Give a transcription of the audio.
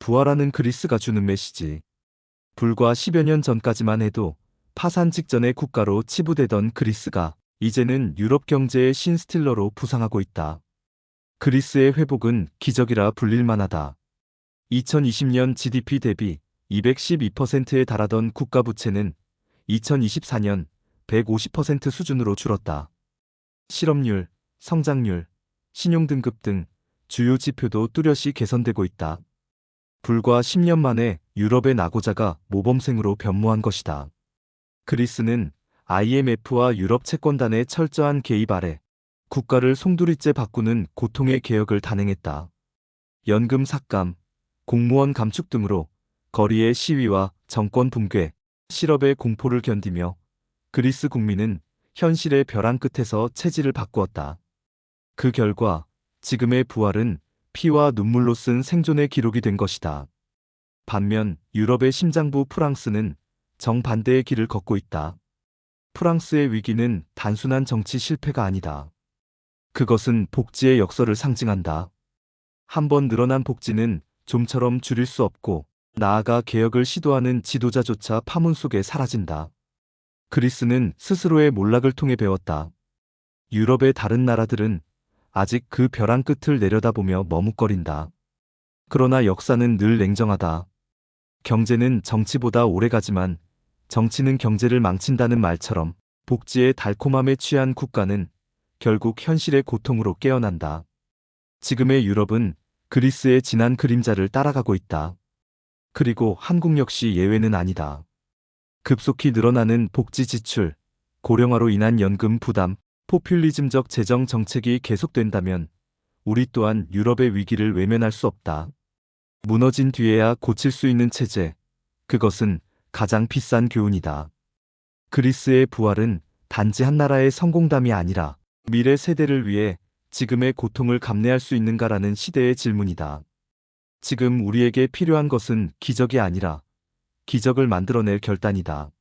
부활하는 그리스가 주는 메시지. 불과 10여 년 전까지만 해도 파산 직전의 국가로 치부되던 그리스가 이제는 유럽 경제의 신스틸러로 부상하고 있다. 그리스의 회복은 기적이라 불릴 만하다. 2020년 GDP 대비 212%에 달하던 국가 부채는 2024년 150% 수준으로 줄었다. 실업률, 성장률, 신용등급 등 주요 지표도 뚜렷이 개선되고 있다. 불과 10년 만에 유럽의 낙오자가 모범생으로 변모한 것이다. 그리스는 IMF와 유럽 채권단의 철저한 개입 아래 국가를 송두리째 바꾸는 고통의 개혁을 단행했다. 연금 삭감, 공무원 감축 등으로 거리의 시위와 정권 붕괴, 실업의 공포를 견디며 그리스 국민은 현실의 벼랑 끝에서 체질을 바꾸었다. 그 결과 지금의 부활은 피와 눈물로 쓴 생존의 기록이 된 것이다. 반면 유럽의 심장부 프랑스는 정반대의 길을 걷고 있다. 프랑스의 위기는 단순한 정치 실패가 아니다. 그것은 복지의 역설을 상징한다. 한 번 늘어난 복지는 좀처럼 줄일 수 없고 나아가 개혁을 시도하는 지도자조차 파문 속에 사라진다. 그리스는 스스로의 몰락을 통해 배웠다. 유럽의 다른 나라들은 아직 그 벼랑 끝을 내려다보며 머뭇거린다. 그러나 역사는 늘 냉정하다. 경제는 정치보다 오래가지만 정치는 경제를 망친다는 말처럼 복지의 달콤함에 취한 국가는 결국 현실의 고통으로 깨어난다. 지금의 유럽은 그리스의 지난 그림자를 따라가고 있다. 그리고 한국 역시 예외는 아니다. 급속히 늘어나는 복지 지출, 고령화로 인한 연금 부담, 포퓰리즘적 재정 정책이 계속된다면 우리 또한 유럽의 위기를 외면할 수 없다. 무너진 뒤에야 고칠 수 있는 체제, 그것은 가장 비싼 교훈이다. 그리스의 부활은 단지 한 나라의 성공담이 아니라 미래 세대를 위해 지금의 고통을 감내할 수 있는가라는 시대의 질문이다. 지금 우리에게 필요한 것은 기적이 아니라 기적을 만들어낼 결단이다.